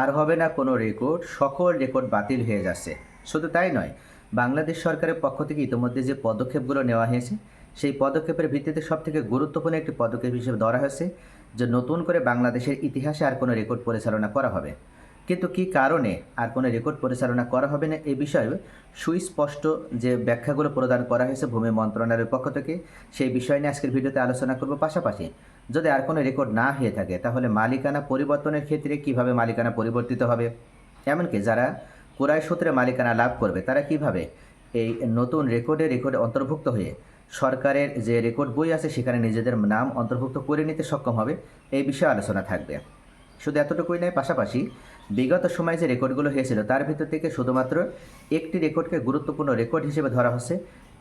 আর হবে না কোনো রেকর্ড সকল রেকর্ড বাতিল হয়ে যাচ্ছে। শুধু তাই নয়, বাংলাদেশ সরকারের পক্ষ থেকে ইতিমধ্যে যে পদক্ষেপগুলো নেওয়া হয়েছে, সেই পদক্ষেপের ভিত্তিতে সবথেকে গুরুত্বপূর্ণ একটি পদক্ষেপ হিসেবে ধরা হয়েছে যে নতুন করে বাংলাদেশের ইতিহাসে আর কোনো রেকর্ড পরিচালনা করা হবে। কিন্তু কি কারণে আর কোনো রেকর্ড পরিচালনা করা হবে না এ বিষয়ে সুস্পষ্ট যে ব্যাখ্যাগুলো প্রদান করা হয়েছে ভূমি মন্ত্রণালয়ের পক্ষ থেকে, সেই বিষয় নিয়ে আজকের ভিডিওতে আলোচনা করব পাশাপাশি। যদি আর কোনো রেকর্ড না হয়ে থাকে, তাহলে মালিকানা পরিবর্তনের ক্ষেত্রে কীভাবে মালিকানা পরিবর্তিত হবে? এমনকি যারা ক্রয় সূত্রে মালিকানা লাভ করবে, তারা কীভাবে এই নতুন রেকর্ডে রেকর্ডে অন্তর্ভুক্ত হয়ে সরকারের যে রেকর্ড বই আছে, সেখানে নিজেদের নাম অন্তর্ভুক্ত করে নিতে সক্ষম হবে? এই বিষয়ে আলোচনা থাকবে। শুধু এতটুকুই নয়, পাশাপাশি বিগত সময়ে যে রেকর্ডগুলো হয়েছিল, তার ভিতর থেকে শুধুমাত্র একটি রেকর্ডকে গুরুত্বপূর্ণ রেকর্ড হিসেবে ধরা হচ্ছে।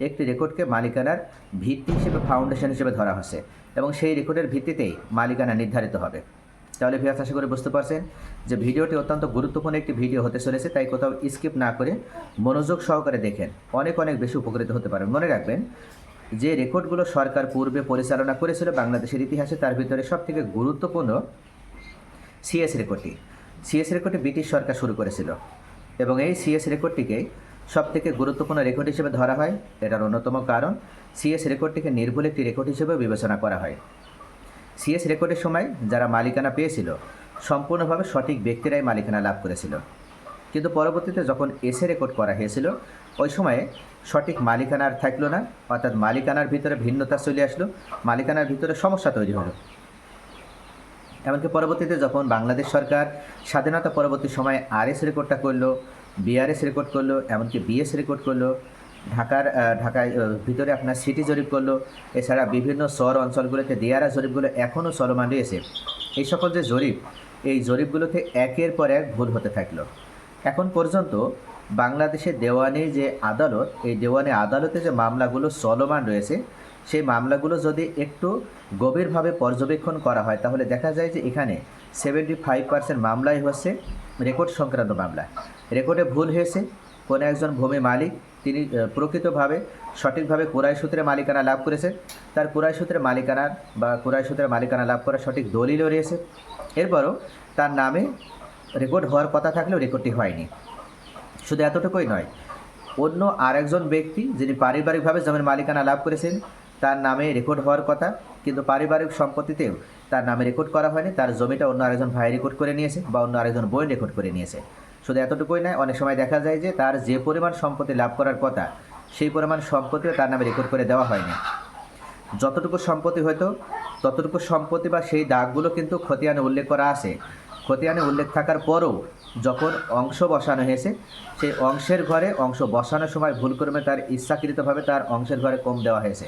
একটি রেকর্ডকে মালিকানার ভিত্তি হিসেবে ফাউন্ডেশন হিসেবে ধরা হচ্ছে। এবং সেই রেকর্ডের ভিত্তিতেই মালিকানা নির্ধারিত হবে। তাহলে ভিয়াস আশা করে বুঝতে পারছেন যে ভিডিওটি অত্যন্ত গুরুত্বপূর্ণ একটি ভিডিও হতে চলেছে, তাই কোথাও স্কিপ না করে মনোযোগ সহকারে দেখেন। অনেক অনেক বেশি উপকৃত হতে পারেন মনে রাখবেন, যে রেকর্ডগুলো সরকার পূর্বে পরিচালনা করেছিল বাংলাদেশের ইতিহাসে, তার ভিতরে সবথেকে গুরুত্বপূর্ণ সিএস রেকর্ডটি সিএস রেকর্ডটি ব্রিটিশ সরকার শুরু করেছিল এবং এই সিএস রেকর্ডটিকে সবথেকে গুরুত্বপূর্ণ রেকর্ড হিসেবে ধরা হয়। এটার অন্যতম কারণ সিএস রেকর্ডটিকে নির্ভুল একটি রেকর্ড হিসেবে বিবেচনা করা হয়। সিএস রেকর্ডের সময় যারা মালিকানা পেয়েছিল, সম্পূর্ণভাবে সঠিক ব্যক্তিরাই মালিকানা লাভ করেছিল। কিন্তু পরবর্তীতে যখন এসে রেকর্ড করা হয়েছিল, ওই সময়ে সঠিক মালিকানা আর থাকল না, অর্থাৎ মালিকানার ভিতরে ভিন্নতা চলে আসলো, মালিকানার ভিতরে সমস্যা তৈরি হলো। এমনকি পরবর্তীতে যখন বাংলাদেশ সরকার স্বাধীনতা পরবর্তী সময়ে আরএস রেকর্ডটা করল বিআরএস রেকর্ড করল, এমনকি বিএস রেকর্ড করল, ঢাকার ঢাকায় ভিতরে আপনার সিটি জরিপ করল, এছাড়া বিভিন্ন শহর অঞ্চলগুলোতে দিয়ারা জরিপগুলো এখনও চলমান রয়েছে। এই সকল যে জরিপ, এই জরিপগুলোতে একের পর এক ভুল হতে থাকল। এখন পর্যন্ত বাংলাদেশের দেওয়ানি যে আদালত, এই দেওয়ানি আদালতে যে মামলাগুলো চলমান রয়েছে সেই মামলাগুলো যদি একটু গভীরভাবে পর্যবেক্ষণ করা হয়, তাহলে দেখা যায় যে এখানে সেভেন্টি ফাইভ পার্সেন্ট মামলাই হচ্ছে রেকর্ড সংক্রান্ত মামলা। রেকর্ডে ভুল হয়েছে, কোনো একজন ভূমি মালিক, তিনি প্রকৃতভাবে সঠিকভাবে কুরাই সূত্রে মালিকানা লাভ করেছেন তার কুরাই সূত্রে মালিকানার বা কুরাই সূত্রে মালিকানা লাভ করার সঠিক দলিলও রয়েছে। এরপরও তার নামে রেকর্ড হওয়ার কথা থাকলেও রেকর্ডটি হয়নি। শুধু এতটুকুই নয়, অন্য আরেকজন ব্যক্তি যিনি পারিবারিকভাবে জমির মালিকানা লাভ করেছেন তার নামে রেকর্ড হওয়ার কথা, কিন্তু পারিবারিক সম্পত্তিতেও তার নামে রেকর্ড করা হয়নি। তার জমিটা অন্য আরেকজন ভাই রেকর্ড করে নিয়েছে বা অন্য আরেকজন বই রেকর্ড করে নিয়েছে। শুধু এতটুকুই নয়, অনেক সময় দেখা যায় যে তার যে পরিমাণ সম্পত্তি লাভ করার কথা, সেই পরিমাণ সম্পত্তিও তার নামে রেকর্ড করে দেওয়া হয়নি। যতটুকু সম্পত্তি হয়তো, ততটুকু সম্পত্তি বা সেই দাগগুলো কিন্তু খতিয়ানে উল্লেখ করা আছে। খতিয়ানে উল্লেখ থাকার পরও যখন অংশ বসানো হয়েছে, সেই অংশের ঘরে অংশ বসানোর সময় ভুলক্রমে তার ইচ্ছাকৃতভাবে তার অংশের ঘরে কম দেওয়া হয়েছে,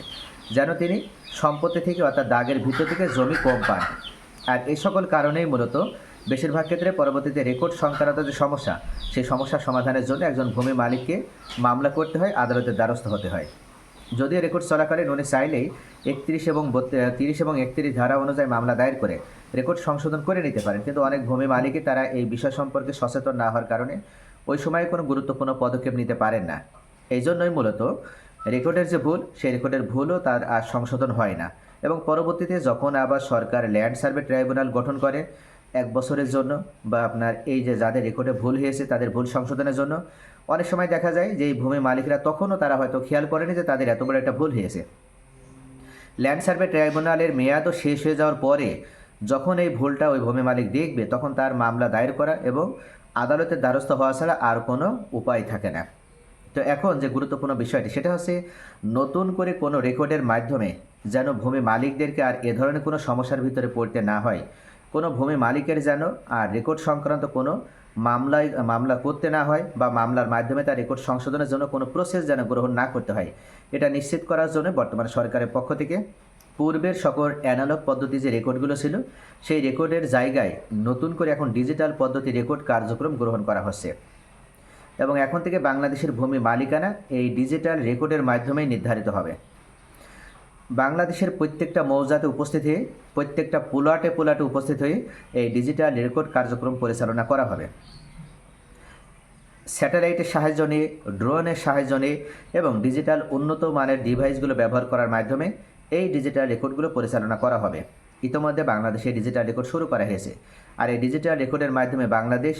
যেন তিনি সম্পত্তি থেকে অর্থাৎ দাগের ভিতর থেকে জমি কম পান। আর এই সকল কারণেই মূলত বেশিরভাগ ক্ষেত্রে পরবর্তীতে রেকর্ড সংক্রান্ত যে সমস্যা, সেই সমস্যা সমাধানের জন্য একজন ভূমি মালিককে মামলা করতে হয়, আদালতের দ্বারস্থ হতে হয়। যদিও রেকর্ড চলাকালীন উনি চাইলেই একত্রিশ এবং তিরিশ এবং একত্রিশ ধারা অনুযায়ী মামলা দায়ের করে রেকর্ড সংশোধন করে নিতে পারেন। কিন্তু অনেক ভূমি মালিকই তারা এই বিষয় সম্পর্কে সচেতন না হওয়ার কারণে ওই সময়ে কোনো গুরুত্বপূর্ণ পদক্ষেপ নিতে পারেন না। এই জন্যই মূলত রেকর্ডের যে ভুল, সেই রেকর্ডের ভুলও তার আর সংশোধন হয় না। এবং পরবর্তীতে যখন আবার সরকার ল্যান্ড সার্ভে ট্রাইব্যুনাল গঠন করে এক বছরের জন্য বা আপনার এই যে যাদের রেকর্ডে ভুল হয়েছে, তাদের ভুল সংশোধনের জন্য। অনেক সময় দেখা যায় যে এই ভূমি মালিকরা তখনও তারা হয়তো খেয়াল করেনি যে তাদের এত বড় একটা ভুল হয়েছে। ল্যান্ড সার্ভে ট্রাইব্যুনালের মেয়াদও শেষ হয়ে যাওয়ার পরে যখন এই ভুলটা ওই ভূমি মালিক দেখবে, তখন তার মামলা দায়ের করা এবং আদালতের দ্বারস্থ হওয়া ছাড়া আর কোনো উপায় থাকে না। তো এখন যে গুরুত্বপূর্ণ বিষয়টি, সেটা হচ্ছে নতুন করে কোনো রেকর্ডের মাধ্যমে যেন ভূমি মালিকদেরকে আর এ ধরনের কোনো সমস্যার ভিতরে পড়তে না হয় কোনো ভূমি মালিকের যেন, আর রেকর্ড সংক্রান্ত কোনো মামলায়, মামলা করতে না হয় বা মামলার মাধ্যমে তার রেকর্ড সংশোধনের জন্য কোনো প্রসেস যেন গ্রহণ না করতে হয়। এটা নিশ্চিত করার জন্য বর্তমান সরকারের পক্ষ থেকে পূর্বের সকল অ্যানালগ পদ্ধতি যে রেকর্ডগুলো ছিল, সেই রেকর্ডের জায়গায় নতুন করে এখন ডিজিটাল পদ্ধতি রেকর্ড কার্যক্রম গ্রহণ করা হচ্ছে। এবং এখন থেকে বাংলাদেশের ভূমি মালিকানা এই ডিজিটাল রেকর্ডের মাধ্যমেই নির্ধারিত হবে। বাংলাদেশের প্রত্যেকটা মৌজাতে উপস্থিত হয়ে, প্রত্যেকটা পোলাটে পোলাটে উপস্থিত হয়ে এই ডিজিটাল রেকর্ড কার্যক্রম পরিচালনা করা হবে। স্যাটেলাইটের সাহায্য নিয়ে, ড্রোনের সাহায্য নিয়ে এবং ডিজিটাল উন্নত মানের ডিভাইসগুলো ব্যবহার করার মাধ্যমে এই ডিজিটাল রেকর্ডগুলো পরিচালনা করা হবে। ইতোমধ্যে বাংলাদেশে ডিজিটাল রেকর্ড শুরু করা হয়েছে। আর এই ডিজিটাল রেকর্ডের মাধ্যমে বাংলাদেশ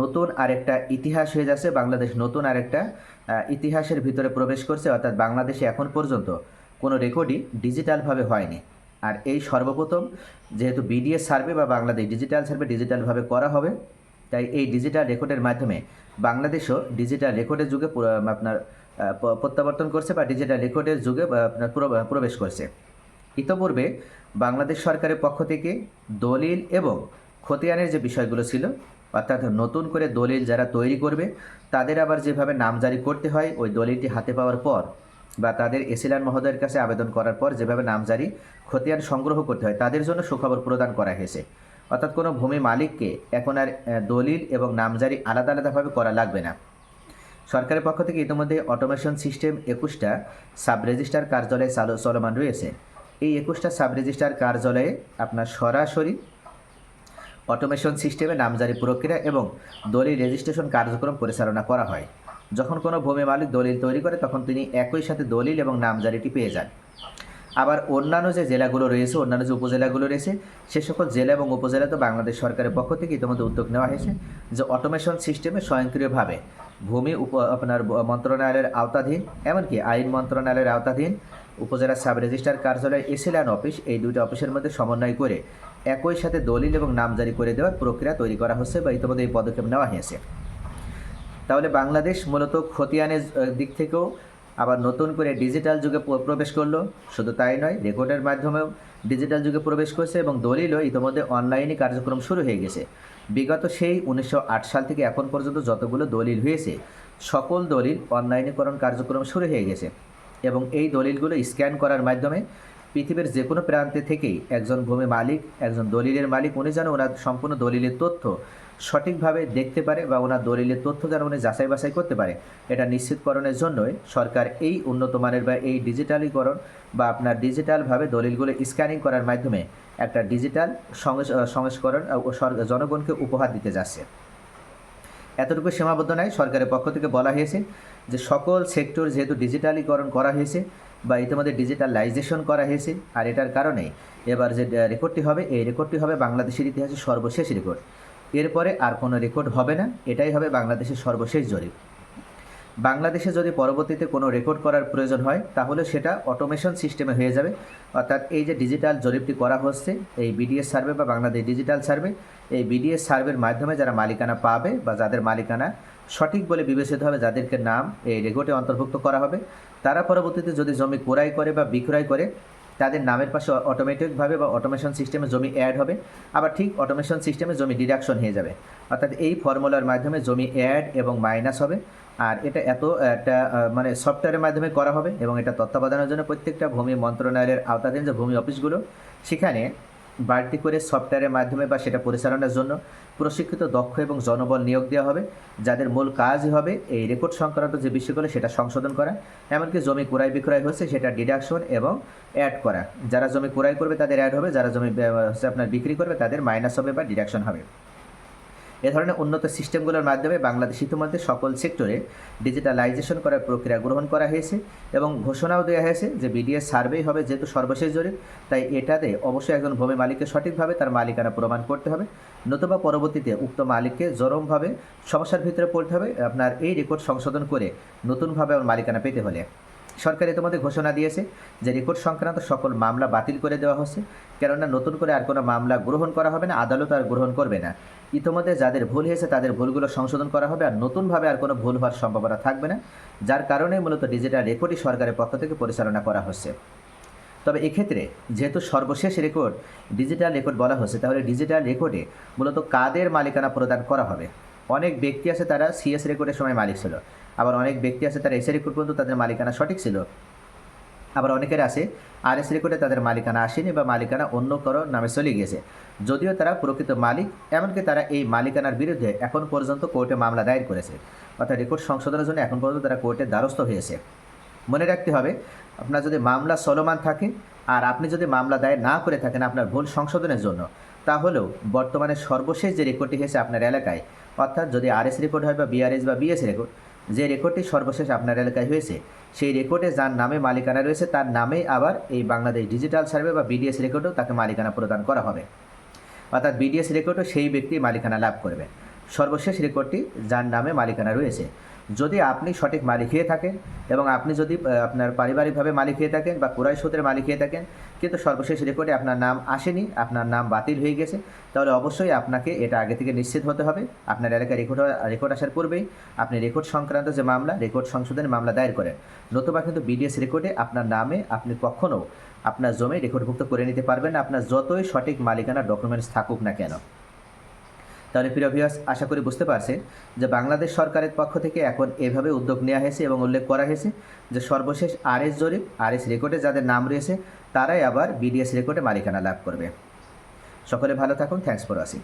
নতুন আরেকটা ইতিহাস হয়ে যাচ্ছে। বাংলাদেশ নতুন আরেকটা ইতিহাসের ভিতরে প্রবেশ করছে। অর্থাৎ বাংলাদেশে এখন পর্যন্ত কোনো রেকর্ডই ডিজিটালভাবে হয়নি। আর এই সর্বপ্রথম যেহেতু বিডিএস সার্ভে বা বাংলাদেশ ডিজিটাল সার্ভে ডিজিটালভাবে করা হবে, তাই এই ডিজিটাল রেকর্ডের মাধ্যমে বাংলাদেশও ডিজিটাল রেকর্ডের যুগে আপনার প্রত্যাবর্তন করছে বা ডিজিটাল রেকর্ডের যুগে আপনার প্রবেশ করছে। ইতোপূর্বে বাংলাদেশ সরকারের পক্ষ থেকে দলিল এবং খতিয়ানের যে বিষয়গুলো ছিল, অর্থাৎ নতুন করে দলিল যারা তৈরি করবে, তাদের আবার যেভাবে নামজারি করতে হয়, ওই দলিলটি হাতে পাওয়ার পর বা তাদের এসিলান মহোদয়ের কাছে আবেদন করার পর যেভাবে নামজারি, খতিয়ান সংগ্রহ করতে হয়, তাদের জন্য সুখবর প্রদান করা হয়েছে। অর্থাৎ কোনো ভূমি মালিককে এখন আর দলিল এবং নামজারি আলাদা আলাদাভাবে করা লাগবে না। সরকারের পক্ষ থেকে ইতিমধ্যে অটোমেশন সিস্টেম একুশটা সাব রেজিস্ট্রার কার্যালয়ে চালু, চলমান রয়েছে। এই একুশটা সাব রেজিস্ট্রার কার্যালয়ে আপনার সরাসরি অটোমেশন সিস্টেমে নামজারি প্রক্রিয়া এবং দলিল রেজিস্ট্রেশন কার্যক্রম পরিচালনা করা হয়। যখন কোনো ভূমি মালিক দলিল তৈরি করে, তখন তিনি একই সাথে দলিল এবং নামজারিটি পেয়ে যান। আবার অন্যান্য যে জেলাগুলো রয়েছে, অন্যান্য যে উপজেলাগুলো রয়েছে, সে সকল জেলা এবং উপজেলা তো বাংলাদেশ সরকারের পক্ষ থেকে ইতিমধ্যে উদ্যোগ নেওয়া হয়েছে যে অটোমেশন সিস্টেমে স্বয়ংক্রিয়ভাবে ভূমি উপ, আপনার মন্ত্রণালয়ের আওতাধীন, এমনকি আইন মন্ত্রণালয়ের আওতাধীন, উপজেলা সাব রেজিস্ট্রার কার্যালয় এসিলান অফিস এই দুইটা অফিসের মধ্যে সমন্বয় করে একই সাথে দলিল এবং নামজারি করে দেওয়ার প্রক্রিয়া তৈরি করা হচ্ছে বা ইতিমধ্যে এই পদক্ষেপ নেওয়া হয়েছে। তাহলে বাংলাদেশ মূলত খতিয়ানের দিক থেকেও আবার নতুন করে ডিজিটাল যুগে প্রবেশ করল। শুধু তাই নয়, রেকর্ডের মাধ্যমেও ডিজিটাল যুগে প্রবেশ করছে এবং দলিলও ইতিমধ্যে অনলাইনে কার্যক্রম শুরু হয়ে গেছে। বিগত সেই উনিশশো আট সাল থেকে এখন পর্যন্ত যতগুলো দলিল হয়েছে, সকল দলিল অনলাইনীকরণ কার্যক্রম শুরু হয়ে গেছে এবং এই দলিলগুলো স্ক্যান করার মাধ্যমে পৃথিবীর যে কোনো প্রান্তে থেকেই একজন ভূমি মালিক, একজন দলিলের মালিক, উনি যেন ওনার সম্পূর্ণ দলিলের তথ্য সঠিকভাবে দেখতে পারে বা ওনার দলিলের তথ্য যেন উনি যাচাই বাছাই করতে পারে। এটা নিশ্চিতকরণের জন্যই সরকার এই উন্নত মানের বা এই ডিজিটালীকরণ বা আপনার ডিজিটালভাবে দলিলগুলো স্ক্যানিং করার মাধ্যমে একটা ডিজিটাল সংস- সংস্করণ জনগণকে উপহার দিতে যাচ্ছে। এতটুকু সীমাবদ্ধ নয় সরকারের পক্ষ থেকে বলা হয়েছে যে সকল সেক্টর যেহেতু ডিজিটালীকরণ করা হয়েছে বা ইতিমধ্যে ডিজিটালাইজেশন করা হয়েছে, আর এটার কারণে এবার যে রেকর্ডটি হবে, এই রেকর্ডটি হবে বাংলাদেশের ইতিহাসে সর্বশেষ রেকর্ড এরপরে আর কোনো রেকর্ড হবে না। এটাই হবে বাংলাদেশের সর্বশেষ জরিপ। বাংলাদেশে যদি পরবর্তীতে কোনো রেকর্ড করার প্রয়োজন হয়, তাহলে সেটা অটোমেশন সিস্টেমে হয়ে যাবে। অর্থাৎ এই যে ডিজিটাল জরিপটি করা হচ্ছে, এই বিডিএস সার্ভে বা বাংলাদেশ ডিজিটাল সার্ভে এই বিডিএস সার্ভের মাধ্যমে যারা মালিকানা পাবে বা যাদের মালিকানা সঠিক বলে বিবেচিত হবে, যাদেরকে নাম এই রেকর্ডে অন্তর্ভুক্ত করা হবে, তারা পরবর্তীতে যদি জমি ক্রয় করে বা বিক্রয় করে তাদের নামের পাশে অটোমেটিকভাবে বা অটোমেশন সিস্টেমে জমি অ্যাড হবে। আবার ঠিক অটোমেশন সিস্টেমে জমি ডিডাকশন হয়ে যাবে। অর্থাৎ এই ফর্মুলার মাধ্যমে জমি অ্যাড এবং মাইনাস হবে। আর এটা এত একটা মানে সফটওয়্যারের মাধ্যমে করা হবে এবং এটা তত্ত্বাবধানের জন্য প্রত্যেকটা ভূমি মন্ত্রণালয়ের আওতাধীন যে ভূমি অফিসগুলো সেখানে বাড়তি করে সফটওয়্যারের মাধ্যমে বা সেটা পরিচালনার জন্য প্রশিক্ষিত, দক্ষ এবং জনবল নিয়োগ দেওয়া হবে। যাদের মূল কাজই হবে এই রেকর্ড সংক্রান্ত যে বিষয়গুলো, সেটা সংশোধন করা। এমনকি জমি ক্রয় বিক্রয় হচ্ছে সেটা ডিডাকশন এবং অ্যাড করা। যারা জমি ক্রয় করবে, তাদের অ্যাড হবে। যারা জমি হচ্ছে আপনার বিক্রি করবে, তাদের মাইনাস হবে বা ডিডাকশন হবে। এ ধরনের উন্নত সিস্টেমগুলোর মাধ্যমে বাংলাদেশ ইতিমধ্যে সকল সেক্টরে ডিজিটালাইজেশন করার প্রক্রিয়া গ্রহণ করা হয়েছে এবং ঘোষণাও দেওয়া হয়েছে যে বিডিএস সার্ভেই হবে যেহেতু সর্বশেষ জরিপ তাই এটাতে অবশ্যই একজন ভূমি মালিককে সঠিকভাবে তার মালিকানা প্রমাণ করতে হবে। নতুবা পরবর্তীতে উক্ত মালিককে জরমভাবে সমস্যার ভিতরে পড়তে হবে। আপনার এই রেকর্ড সংশোধন করে নতুনভাবে আমার মালিকানা পেতে হলে। সরকার ইতিমধ্যে ঘোষণা দিয়েছে যে রেকর্ড সংক্রান্ত সকল মামলা বাতিল করে দেওয়া হচ্ছে। কেননা নতুন করে আর কোনো মামলা গ্রহণ করা হবে না, আদালত আর গ্রহণ করবে না। ইতিমধ্যে যাদের ভুল হয়েছে তাদের ভুলগুলো সংশোধন করা হবে আর নতুনভাবে আর কোনো ভুল হওয়ার সম্ভাবনা থাকবে না, যার কারণে মূলত ডিজিটাল রেকর্ডই সরকারের পক্ষ থেকে পরিচালনা করা হচ্ছে। তবে এক্ষেত্রে যেহেতু সর্বশেষ রেকর্ড ডিজিটাল রেকর্ড বলা হচ্ছে, তাহলে ডিজিটাল রেকর্ডে মূলত কাদের মালিকানা প্রদান করা হবে? অনেক ব্যক্তি আছে তারা সিএস রেকর্ডের সময় মালিক ছিল। আবার অনেক ব্যক্তি আছে তারা এসএ রেকর্ড পর্যন্ত তাদের মালিকানা সঠিক ছিল। আবার অনেকের আছে আর এস রেকর্ডে তাদের মালিকানা আসেনি বা মালিকানা অন্য কারও নামে চলে গিয়েছে। যদিও তারা প্রকৃত মালিক, এমনকি তারা এই মালিকানার বিরুদ্ধে এখন পর্যন্ত কোর্টে মামলা দায়ের করেছে। অর্থাৎ রেকর্ড সংশোধনের জন্য এখন পর্যন্ত তারা কোর্টের দ্বারস্থ হয়েছে। মনে রাখতে হবে, আপনার যদি মামলা চলমান থাকে আর আপনি যদি মামলা দায়ের না করে থাকেন আপনার ভুল সংশোধনের জন্য, তাহলেও বর্তমানে সর্বশেষ যে রেকর্ডটি হয়েছে আপনার এলাকায়, অর্থাৎ যদি আরএস রেকর্ড হয় বা বিআরএস বা বিএস রেকর্ড যে রেকর্ডটি সর্বশেষ আপনার এলাকায় হয়েছে, সেই রেকর্ডে যার নামে মালিকানা রয়েছে, তার নামেই আবার এই বাংলাদেশ ডিজিটাল সার্ভে বা বিডিএস রেকর্ডও তাকে মালিকানা প্রদান করা হবে। অর্থাৎ বিডিএস রেকর্ডও সেই ব্যক্তি মালিকানা লাভ করবে। সর্বশেষ রেকর্ডটি যার নামে মালিকানা রয়েছে। যদি আপনি সঠিক মালিক হয়ে থাকেন এবং আপনি যদি আপনার পারিবারিকভাবে মালিক হয়ে থাকেন বা কুরাই সূত্রে মালিক হয়ে থাকেন, কিন্তু সর্বশেষ রেকর্ডে আপনার নাম আসেনি, আপনার নাম বাতিল হয়ে গেছে, তাহলে অবশ্যই আপনাকে এটা আগে থেকে নিশ্চিত হতে হবে। আপনার এলাকায় রেকর্ড রেকর্ড আসার পূর্বেই আপনি রেকর্ড সংক্রান্ত যে মামলা, রেকর্ড সংশোধনের মামলা দায়ের করেন। নতুবা কিন্তু বিডিএস রেকর্ডে আপনার নামে আপনি কখনও আপনার জমি রেকর্ডভুক্ত করে নিতে পারবেন আপনার যতই সঠিক মালিকানা ডকুমেন্টস থাকুক না কেন। তাহলে প্রিয় ভিউয়ার্স, আশা করি বুঝতে পারছেন যে বাংলাদেশ সরকারের পক্ষ থেকে এখন এভাবে উদ্যোগ নেওয়া হয়েছে এবং উল্লেখ করা হয়েছে যে সর্বশেষ আরএস জরিপ, আরএস রেকর্ডে যাদের নাম রয়েছে, তারাই আবার বিডিএস রেকর্ডে মালিকানা লাভ করবে। সকলে ভালো থাকুন থ্যাংকস ফর ওয়াচিং।